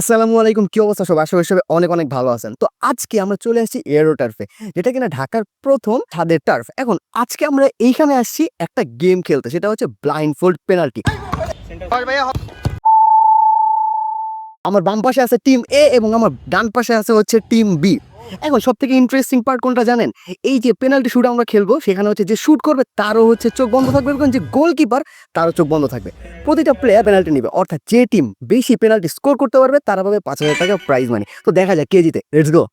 আসসালামু আলাইকুম, কি অবস্থা সব? আশা হিসেবে অনেক অনেক ভালো আছেন। তো আজকে আমরা চলে আসছি এরো টার্ফে যেটা কিনা ঢাকার প্রথম ছাদের টার্ফ। এখন আজকে আমরা এইখানে আসছি একটা গেম খেলতে, সেটা হচ্ছে ব্লাইন্ড ফোল্ড পেনাল্টি। আমার বাম পাশে আছে টিম এ এবং আমার ডান পাশে আছে হচ্ছে টিম বি। এখন সব থেকে ইন্টারেস্টিং পার্ট কোনটা জানেন? এই যে পেনাল্টি শুট আমরা খেলব সেখানে হচ্ছে যে শুট করবে তারও হচ্ছে চোখ বন্ধ থাকবে। এবং যে গোলকিপার তারও চোখ বন্ধ থাকবে। প্রতিটা প্লেয়ার পেনাল্টি নেবে। অর্থাৎ যে টিম বেশি পেনাল্টি স্কোর করতে পারবে তারা পাবে পাঁচ হাজার টাকা প্রাইজ মানি তো দেখা যাক কে জিতে। Let's go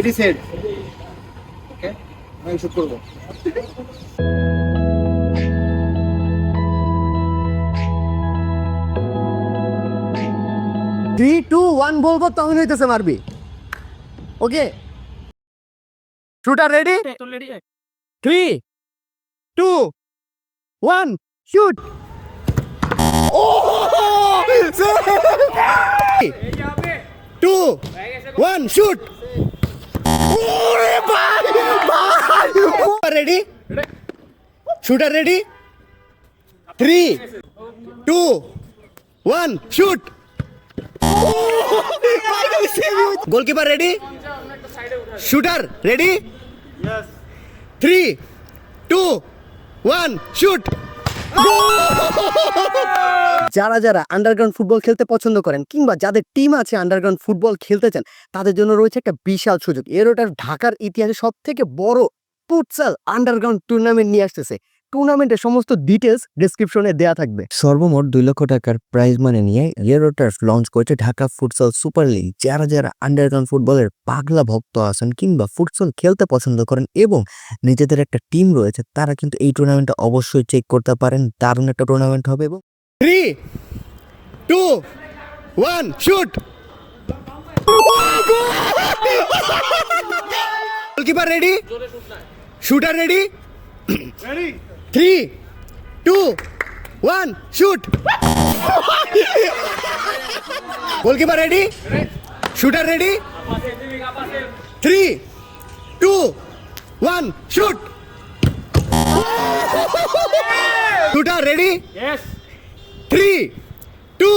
It is head. Okay. আমি শুট করব। থ্রি টু ওয়ান বলব তখন হইতেছে মারবি okay shooter ready three two one shoot two one shoot ready shooter ready three two one shoot goalkeeper ready shooter ready three two one shoot যারা যারা underground football খেলতে পছন্দ করেন কিংবা যাদের টিম আছে আন্ডারগ্রাউন্ড ফুটবল খেলতে চান, তাদের জন্য রয়েছে একটা বিশাল সুযোগ। এরোটার ঢাকার ইতিহাসে সব থেকে বড় ফুটসাল আন্ডারগ্রাউন্ড টুর্নামেন্ট নিয়ে আসতেছে। টুর্নামেন্টের সমস্ত ডিটেলস ডেসক্রিপশনে দেয়া থাকবে। সর্বমোট দুই লক্ষ টাকার প্রাইজ মানে নিয়ে ইয়েরোটার্ফ লঞ্চ করেছে ঢাকা ফুটসল সুপার লিগ যারা যারা আন্ডারগ্রাউন্ড ফুটবলের পাগলা ভক্ত আছেন কিংবা ফুটসল খেলতে পছন্দ করেন এবং নিজেদের একটা টিম রয়েছে তারা কিন্তু এই টুর্নামেন্টটা অবশ্যই চেক করতে পারেন। দারুণ একটা টুর্নামেন্ট হবে এবং three two one shoot goalkeeper ready shooter ready three two one shoot goalkeeper ready shooter ready three two one shoot shooter ready three two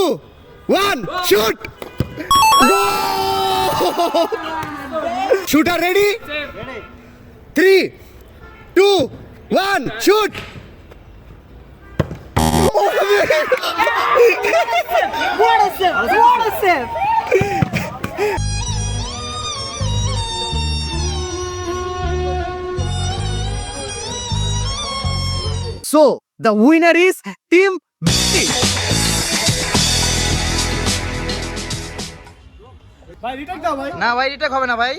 one shoot shooter ready three two one shoot What a sip! What a sip! So the winner is Team B. ভাই retake দাও ভাই না ভাই retake হবে না ভাই